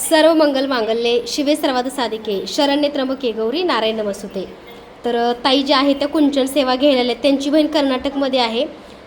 सर्व मंगल मांगल्ये शिवे सर्वात साधिके शरण्य त्र्यंबके गौरी नारायण नमसुते तर ताई ज्या आहेत त्या कुंचन सेवा घ्यायला आहेत त्यांची बहीण कर्नाटकमध्ये आहे.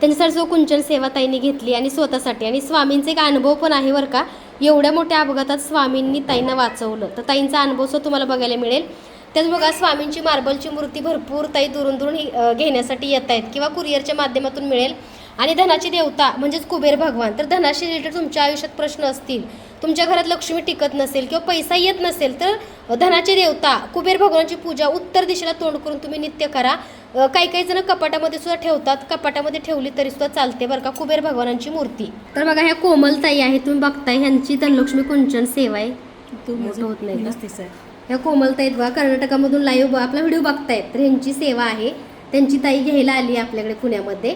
त्यांच्यासाठी जो कुंचन सेवा ताईंनी घेतली आणि स्वतःसाठी. आणि स्वामींचा एक अनुभव पण आहे बरं का. एवढ्या मोठ्या अपघातात स्वामींनी ताईंना वाचवलं. तर ताईंचा अनुभव सुद्धा तुम्हाला बघायला मिळेल. त्याच बघा स्वामींची मार्बलची मूर्ती भरपूर ताई दुरून दुरून घेण्यासाठी येत आहेत किंवा कुरिअरच्या माध्यमातून मिळेल. आणि धनाची देवता म्हणजेच कुबेर भगवान. तर धनाशी रिलेटेड तुमच्या आयुष्यात प्रश्न असतील. तुमच्या घरात लक्ष्मी टिकत नसेल किंवा पैसा येत नसेल तर धनाची देवता कुबेर भगवानची पूजा उत्तर दिशेला तोंड करून तुम्ही नित्य करा. काही काही जण कपाटामध्ये सुद्धा ठेवतात कपाटामध्ये ठेवली तरी सुद्धा चालते बरं का कुबेर भगवानांची मूर्ती. तर बघा ह्या कोमलताई आहे तुम्ही बघताय ह्यांची धनलक्ष्मी कुंचन सेवा आहे. मोठं होत नाही ह्या कोमलताईत बघा कर्नाटकामधून लाईव्ह आपला व्हिडिओ बघतायत तर ह्यांची सेवा आहे. त्यांची ताई घ्यायला आली आहे आपल्याकडे पुण्यामध्ये.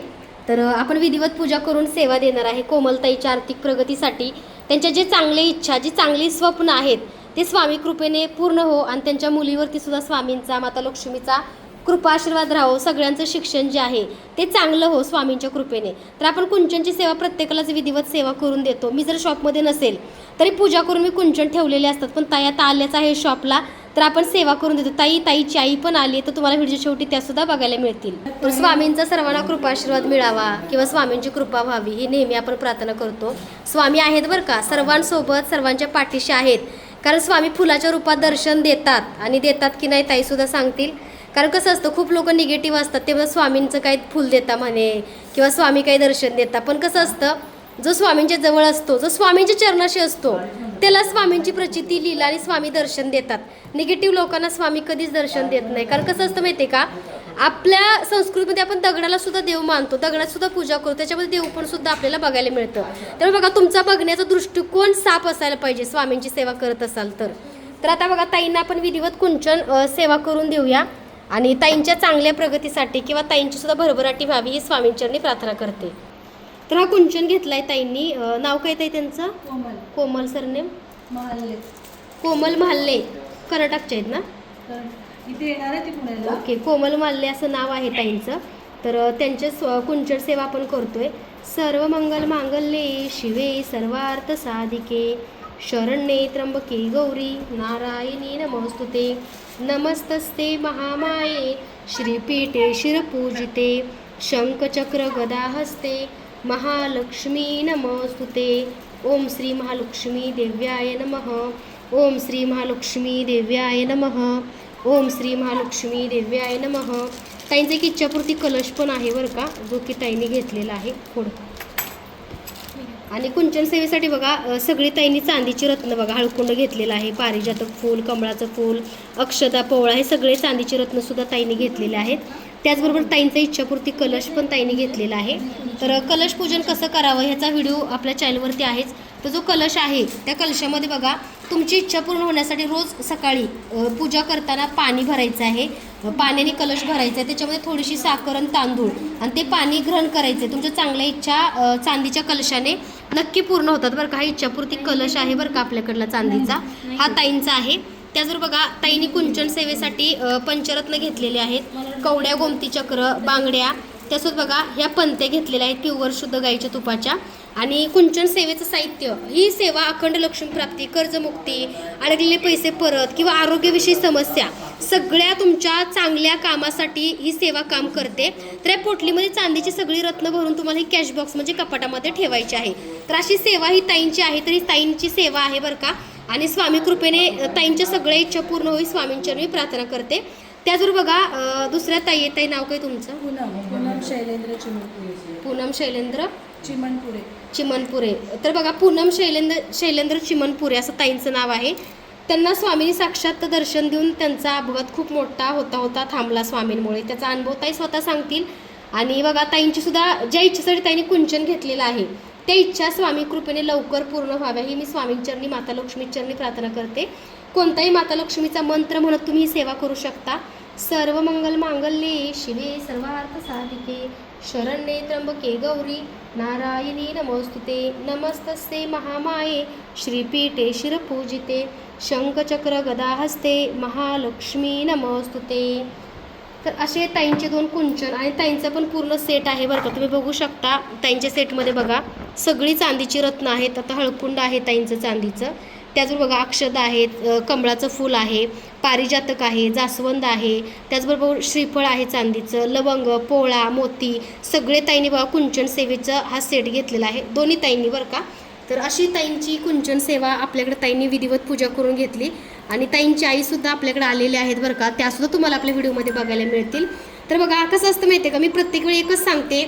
तर आपण विधिवत पूजा करून सेवा देणार आहे कोमलताईच्या आर्थिक प्रगतीसाठी. त्यांच्या जे चांगले इच्छा जी चांगली स्वप्न आहेत ते स्वामी कृपेने पूर्ण हो आणि त्यांच्या मुलीवरती सुद्धा स्वामींचा माता लक्ष्मीचा कृपा आशीर्वाद राहो सगळ्यांचं शिक्षण जे आहे ते चांगलं हो स्वामींच्या कृपेने. तर आपण कुंचनची सेवा प्रत्येकालाच विधिवत सेवा करून देतो. मी जर शॉपमध्ये नसेल तरी पूजा करून मी कुंचन ठेवलेले असतात पण ताई आता आल्याच आहे शॉपला तर आपण सेवा करून देतो. ताई ताईची आई पण आली तर तुम्हाला व्हिडिओ शेवटी त्या सुद्धा बघायला मिळतील. तर स्वामींचा सर्वांना कृपा आशीर्वाद मिळावा किंवा स्वामींची कृपा व्हावी ही नेहमी आपण प्रार्थना करतो. स्वामी आहेत बरं का सर्वांसोबत सर्वांच्या पाठीशी आहेत. कारण स्वामी फुलाच्या रूपात दर्शन देतात आणि देतात की नाही ताई सुद्धा सांगतील. कारण कसं असतं खूप लोक निगेटिव्ह असतात तेव्हा स्वामींचं काही फुल देता म्हणे किंवा स्वामी काही दर्शन देता. पण कसं असतं जो स्वामींच्या जवळ असतो जो स्वामींच्या चरणाशी असतो त्याला स्वामींची प्रचिती लीला आणि स्वामी दर्शन देतात. निगेटिव्ह लोकांना स्वामी कधीच दर्शन देत नाही. कारण कसं असतं माहिती आहे का? आपल्या संस्कृतीमध्ये आपण दगडाला सुद्धा देव मानतो. दगडात सुद्धा पूजा करतो. त्याच्यामध्ये देव पण सुद्धा आपल्याला बघायला मिळतं. त्यामुळे बघा तुमचा बघण्याचा दृष्टिकोन साफ असायला पाहिजे स्वामींची सेवा करत असाल तर. तर आता बघा ताईंना आपण विधिवत कुंचन सेवा करून देऊया. आणि ताईंच्या चांगल्या प्रगतीसाठी किंवा ताईंची सुद्धा भरभराटी व्हावी ही स्वामींचरणी प्रार्थना करते. तर हा कुंचन घेतलाय ताईंनी. अ, नाव काय ताई त्यांचं? कोमल. कोमल सरनेम? महाल्ले. कोमल म्हाल्ले. कर्नाटकचे आहेत ना? तर इथे येणार आहे ती पुण्याला. ओके कोमल माल्ले असं नाव आहे ताईंचं. तर अ, त्यांचे स्व कुंचन सेवा आपण करतोय. सर्व मंगल मांगल्ये शिवे सर्वार्थ साधिके. शरण्ये त्र्यंबके गौरी नारायणी नमस्तुते. नमस्तस्ते महामाये. श्रीपीठे शिरपूजिते. शंखचक्र गदाहस्ते. महालक्ष्मी नमस्तुते ओम श्री महालक्ष्मी देव्याय नमः। ओम श्री महालक्ष्मी देव्याय नमः। ओम श्री महालक्ष्मी देव्याय नमः। ताईंचा एक इच्छापूर्ती कलश पण आहे बरं का जो की ताईंनी घेतलेला आहे खोड. आणि कुंचन सेवेसाठी बघा सगळी ताईंनी चांदीची रत्न बघा हळकुंड घेतलेलं आहे पारिजातक फूल कमळाचं फूल अक्षदा पोवळा हे सगळे चांदीचे रत्न सुद्धा ताईंनी घेतलेले आहेत. त्याचबरोबर ताईंचा इच्छापूर्ती कलश पण ताईंनी घेतलेला आहे. तर कलश पूजन कसं करावं ह्याचा व्हिडिओ आपल्या चॅनलवरती आहेच. तर जो कलश आहे त्या कलशामध्ये बघा तुमची इच्छा पूर्ण होण्यासाठी रोज सकाळी पूजा करताना पाणी भरायचं आहे. पाण्याने कलश भरायचा आहे. त्याच्यामध्ये थोडीशी साखर आणि तांदूळ आणि ते पाणी ग्रहण करायचं आहे. तुमच्या चांगल्या इच्छा चांदीच्या कलशाने नक्की पूर्ण होतात बरं का. हा इच्छापूर्ती कलश आहे बरं का आपल्याकडला चांदीचा. हा ताईंचा आहे. त्याचबरोबर बघा ताईंनी कुंचन सेवेसाठी पंचरत्न घेतलेले आहेत. कवड्या गोमती चक्र बांगड्या त्यासोबत बघा ह्या पंत्या घेतलेल्या आहेत प्युअर शुद्ध गाईच्या तुपाच्या. आणि कुंचन सेवेचं साहित्य ही सेवा अखंड लक्ष्मी प्राप्ती कर्जमुक्ती अडकलेले पैसे परत किंवा आरोग्यविषयी समस्या सगळ्या तुमच्या चांगल्या कामासाठी ही सेवा काम करते. तर या पोटलीमध्ये चांदीची सगळी रत्न भरून तुम्हाला ही कॅश बॉक्स म्हणजे कपाटामध्ये ठेवायची आहे. तर अशी सेवा ही ताईंची आहे तरी ताईंची सेवा आहे बरं का. आणि स्वामी कृपेने ताईंच्या सगळ्या इच्छा पूर्ण होईल स्वामींच्या मी प्रार्थना करते. त्याचबरोबर बघा दुसऱ्या ताई आहे ताई नाव काय तुमचं? पूनम. पूनम शैलेंद्र चिमणपुरे पूनम शैलेंद्र चिमणपुरे चिमनपुरे. तर बघा पूनम शैलेंद्र शैलेंद्र चिमनपुरे असं ताईंचं नाव आहे. त्यांना स्वामींनी साक्षात दर्शन देऊन त्यांचा अपघात खूप मोठा होता होता थांबला स्वामींमुळे. त्याचा अनुभव ताई स्वतः सांगतील. आणि बघा ताईंची सुद्धा ज्या इच्छेसाठी ताईंनी कुंचन घेतलेलं आहे त्या इच्छा स्वामी कृपेने लवकर पूर्ण व्हाव्या ही मी स्वामींचरणी माता लक्ष्मीचरणी प्रार्थना करते. कोणताही माता लक्ष्मीचा मंत्र म्हणत तुम्ही ही सेवा करू शकता. सर्व मंगल मांगल्ये शिवे सर्वार्थ साधिके. शरण्ये त्र्यंबके गौरी. नारायणी नमोस्तुते. नमस्तस्ते महामाये. श्रीपीठे शिरपूजिते. शंखचक्र गदाहस्ते. महालक्ष्मी नमोस्तुते. तर असे ताईंचे दोन कुंचन आणि ताईंचा पण पूर्ण सेट आहे बरं का. तुम्ही बघू शकता. ताईंच्या सेटमध्ये बघा. सगळी चांदीची रत्न आहेत. आता हळकुंड आहे ताईंचं चांदीचं. त्याचबरोबर बघा अक्षद आहेत कमळाचं फूल आहे पारिजातक आहे जास्वंद आहे त्याचबरोबर श्रीफळ आहे चांदीचं लवंग पोळा मोती सगळे ताईंनी बघा कुंचन सेवेचा हा सेट घेतलेला आहे. दोन्ही ताईंनी बरं का? तर अशी ताईंची कुंचन सेवा आपल्याकडे ताईंनी विधिवत पूजा करून घेतली आणि ताईंची आईसुद्धा आपल्याकडे आलेल्या आहेत बरं का? त्यासुद्धा तुम्हाला आपल्या व्हिडिओमध्ये बघायला मिळतील. तर बघा कसं असतं माहिती आहे का? मी प्रत्येक वेळी एकच सांगते.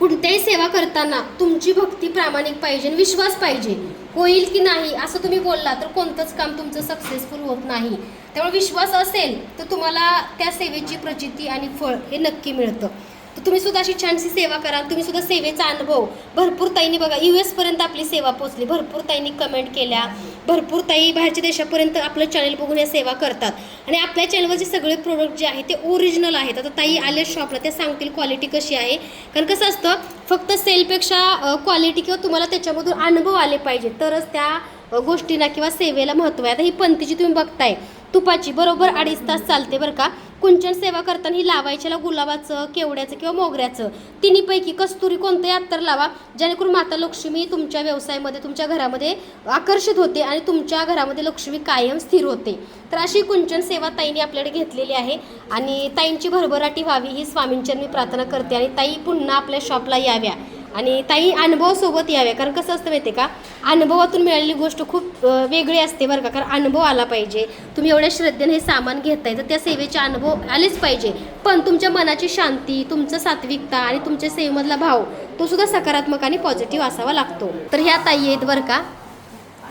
कोणत्याही सेवा करताना तुमची भक्ती प्रामाणिक पाहिजे आणि विश्वास पाहिजे. होईल की नाही असं तुम्ही बोलला तर कोणतंच काम तुमचं सक्सेसफुल होत नाही. त्यामुळे विश्वास असेल तर तुम्हाला त्या सेवेची प्रचिती आणि फळ हे नक्की मिळतं. तर तुम्ही सुद्धा अशी छानशी सेवा करा तुम्ही सुद्धा सेवेचा अनुभव. भरपूर ताईंनी बघा यू एसपर्यंत आपली सेवा पोचली भरपूर ताईंनी कमेंट केल्या. भरपूर ताई बाहेरच्या देशापर्यंत आपलं चॅनल बघून या सेवा करतात. आणि आपल्या चॅनलवरचे सगळे प्रोडक्ट जे आहेत ते ओरिजिनल आहेत. आता ताई आल्या शॉपला त्या सांगतील क्वालिटी कशी आहे. कारण कसं असतं फक्त सेलपेक्षा क्वालिटी किंवा तुम्हाला त्याच्यामधून अनुभव आले पाहिजे. तरच त्या गोष्टींना किंवा सेवेला महत्त्व आहे. आता ही पंथीची तुम्ही बघताय तुपाची बरोबर अडीच तास चालते बरं का? कुंचन सेवा करताना ही लावायच्याला गुलाबाचं केवड्याचं किंवा मोगऱ्याचं. तिन्हीपैकी कस्तुरी कोणतंही अत्तर लावा जेणेकरून माता लक्ष्मी तुमच्या व्यवसायामध्ये तुमच्या घरामध्ये आकर्षित होते आणि तुमच्या घरामध्ये लक्ष्मी कायम स्थिर होते. तर अशी कुंचन सेवा ताईंनी आपल्याकडे घेतलेली आहे आणि ताईंची भरभराटी व्हावी ही स्वामींच्या मी प्रार्थना करते आणि ताई पुन्हा आपल्या शॉपला याव्या. आणि ताई अनुभवासोबत याव्या कारण कसं असतं माहिती का? अनुभवातून मिळालेली गोष्ट खूप वेगळी असते बरं का. कारण अनुभव आला पाहिजे. तुम्ही एवढ्या श्रद्धेने हे सामान घेताय तर त्या सेवेचे अनुभव आलेच पाहिजे. पण तुमच्या मनाची शांती तुमचं सात्विकता आणि तुमच्या सेवेमधला भाव तो सुद्धा सकारात्मक आणि पॉझिटिव्ह असावा लागतो. तर ह्या ताई आहेत बरं का.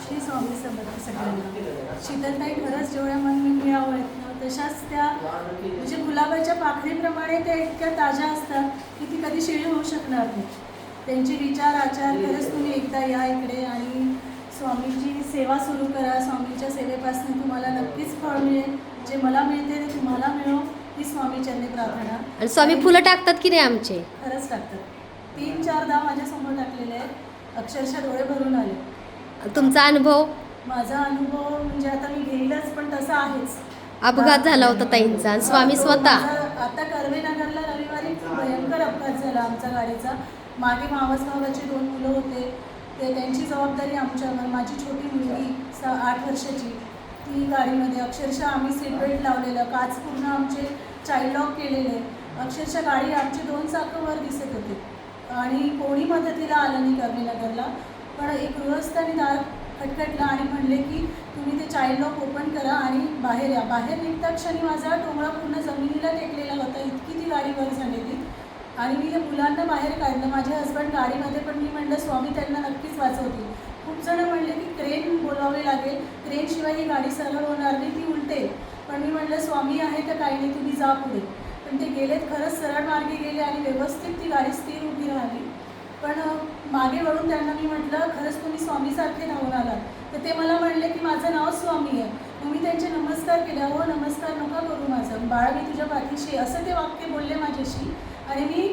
श्री स्वामी समर्थ सगळ्यांना. शीतलताई खरंच जेवढ्या मनमिळाव आहेत तशाच त्या म्हणजे गुलाबाच्या पाखरीप्रमाणे त्या इतक्या ताज्या असतात की ती कधी शिळी होऊ शकणार नाही. त्यांचे विचार आचार खरंच तुम्ही एकदा या इकडे आणि स्वामींची सेवा सुरू करा. स्वामींच्या सेवेपासून तुम्हाला नक्कीच फळ मिळेल. जे मला मिळते ते तुम्हाला मिळो. ही स्वामीचरणी प्रार्थना. आणि स्वामी फुलं टाकतात की नाही आमचे? खरंच टाकतात. तीन चार दहा माझ्यासमोर टाकलेले आहेत. अक्षरशः डोळे भरून आले. तुमचा अनुभव? माझा अनुभव म्हणजे आता मी घेईलच पण तसा आहेच. अपघात झाला होता ताईंचा. आणि स्वामी तो स्वतः? माझा- आता कर्वे नगरला रविवारी खूप भयंकर अपघात झाला आमच्या गाडीचा. मागे मावस भावाची दोन मुलं होते. ते त्यांची जबाबदारी आमच्यावर. माझी छोटी मुलगी स आठ वर्षाची. ती गाडीमध्ये. अक्षरशः आम्ही सीटबेल्ट लावलेलं. काच पूर्ण आमचे चाइल्ड लॉक केलेले. अक्षरशः गाडी आमची दोन चाकं वर दिसत होते. आणि कोणी मदतीला आलं नाही कर्वे पण एक गृहस्थाने दार खटखटला आणि म्हणले की तुम्ही ते चाईल्ड लॉक ओपन करा आणि बाहेर या. बाहेर निघता क्षणी माझा टोंगळा पूर्ण जमिनीला टेकलेला होता. इतकी ती गाडीवर झालेली. आणि मी त्या मुलांना बाहेर काढलं. माझे हस्बंड गाडीमध्ये पण मी म्हणलं स्वामी त्यांना नक्कीच वाचवतील. खूप जण म्हणले की क्रेन बोलावे लागेल. क्रेनशिवाय ही गाडी सरळ होणार नाही ती उलटेल पण मी म्हणलं स्वामी आहे तर काही नाही तुम्ही जा पुढे. पण ते गेलेत खरंच सरळ मार्गे गेले आणि व्यवस्थित ती गाडी स्थिर उभी राहिली. पण मागे वळून त्यांना मी म्हटलं खरंच तुम्ही स्वामीसारखे धावून आलात. तर ते मला म्हणले की माझं नाव स्वामी आहे. मग मी त्यांचे नमस्कार केले हो नमस्कार नका करू माझं. बाळ मी तुझ्या पाठीशी असं ते वाक्य बोलले माझ्याशी. आणि मी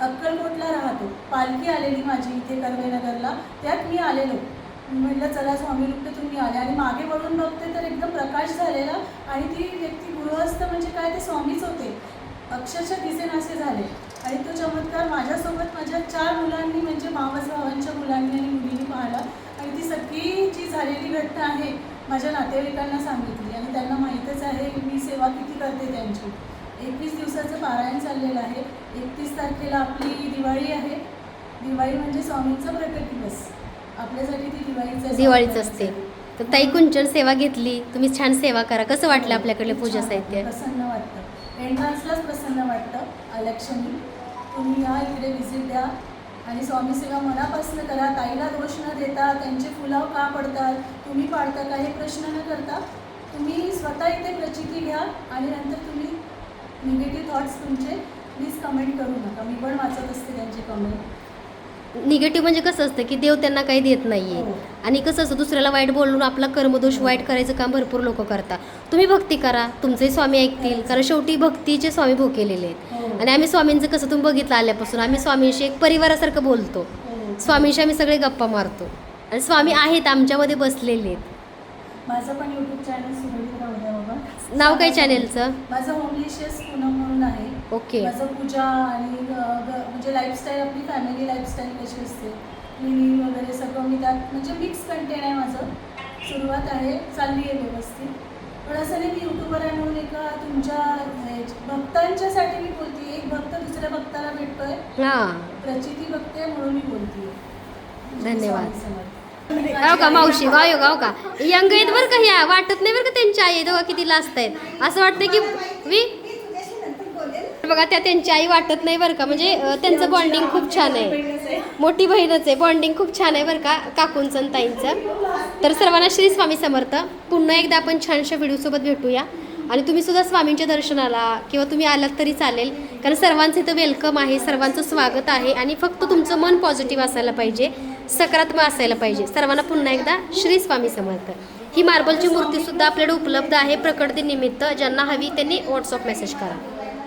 अक्कलकोटला राहतो. पालखी आलेली माझी इथे कर्वेनगरला. त्यात मी आलेलो. म्हटलं चला स्वामी रूपे तुम्ही आले. आणि मागे वळून बघते तर एकदम प्रकाश झालेला आणि ती व्यक्ती गृहस्थ म्हणजे काय? ते स्वामीच होते. अक्षरशः दिसेनासे झाले. आणि तो चमत्कार माझ्यासोबत माझ्या चार मुलांनी म्हणजे मावस भावांच्या मुलांनी आणि मुलींनी पाहिला. आणि ती सगळी जी झालेली घटना आहे माझ्या नातेवाईकांना सांगितली. आणि त्यांना माहीतच आहे मी सेवा किती करते त्यांची एकवीस दिवसाचं पारायण चाललेलं आहे. एकतीस तारखेला आपली दिवाळी आहे. दिवाळी म्हणजे स्वामींचा प्रकट दिवस. आपल्यासाठी ती दिवाळीच दिवाळीच असते. तर ताई कुंचन सेवा घेतली. तुम्ही छान सेवा करा. कसं वाटलं आपल्याकडले पूजा साहित्य? प्रसन्न वाटतं. एंट्रन्सलाच प्रसन्न वाटतं. आलक्षणी तुम्ही या इकडे व्हिजिट द्या. आणि स्वामी सेवा मनापासून करा. ताईला दोष न देता त्यांचे फुलाव का पडतात तुम्ही पाडता का हे प्रश्न न करता तुम्ही स्वतः इथे प्रचिती घ्या. आणि नंतर तुम्ही निगेटिव्ह थॉट्स तुमचे प्लीज कमेंट करू नका. मी पण वाचत असते त्यांचे कमेंट निगेटिव्ह म्हणजे कसं असतं की देव त्यांना काही देत नाहीये. हो. आणि कसं असतं दुसऱ्याला वाईट बोलून आपला कर्मदोष वाईट करायचं काम भरपूर लोक करतात. तुम्ही भक्ती करा तुमचे स्वामी ऐकतील. कारण शेवटी भक्तीचे स्वामी भोकेलेले आहेत. हो. आणि आम्ही स्वामींचं कसं तुम्ही बघितलं आल्यापासून आम्ही स्वामींशी एक परिवारासारखं बोलतो. हो. स्वामींशी आम्ही सगळे गप्पा मारतो. आणि स्वामी आहेत आमच्यामध्ये बसलेले आहेत. माझं पण यूट्यूब चॅनल बाबा नाव काय चॅनेलचं माझं होमलिशियस पूनम म्हणून आहे. ओके. माझं पूजा आणि म्हणजे लाईफस्टाईल आपली फॅमिली लाईफस्टाईल कशी असते. लिनिंग वगैरे सगळं मी त्यात म्हणजे मिक्स कंटेंट आहे माझं. सुरुवात आहे चालली आहे व्यवस्थित. पण असं नाही मी यूट्यूबर आहे म्हणून एका तुमच्या भक्तांच्यासाठी मी बोलते. एक भक्त दुसऱ्या भक्ताला भेटतोय. हां. प्रचिती बघते म्हणून मी बोलते. धन्यवाद. हो का मावशी? गाव गाव का हो यंग आहेत बरं का ह्या. वाटत नाही बरं का त्यांच्या आई. दोघा किती लास्ट आहेत. असं वाटतं की वी? बघा त्या त्यांची आई वाटत नाही बरं का. म्हणजे त्यांचं बॉन्डिंग खूप छान आहे. मोठी बहीणच आहे. बॉन्डिंग खूप छान आहे बरं का काकूंचं आणि ताईंचं. तर सर्वांना श्री स्वामी समर्थ. पुन्हा एकदा आपण छानशा व्हिडिओसोबत भेटूया. आणि तुम्ही सुद्धा स्वामींच्या दर्शनाला किंवा तुम्ही आलात तरी चालेल. कारण सर्वांचं इथं वेलकम आहे. सर्वांचं स्वागत आहे. आणि फक्त तुमचं मन पॉझिटिव्ह असायला पाहिजे. सकारात्मक असायला पाहिजे. सर्वांना पुन्हा एकदा श्री स्वामी समर्थ. ही मार्बलची मूर्तीसुद्धा आपल्याकडे उपलब्ध आहे प्रकृतीनिमित्त ज्यांना हवी त्यांनी व्हॉट्सअप मेसेज करा.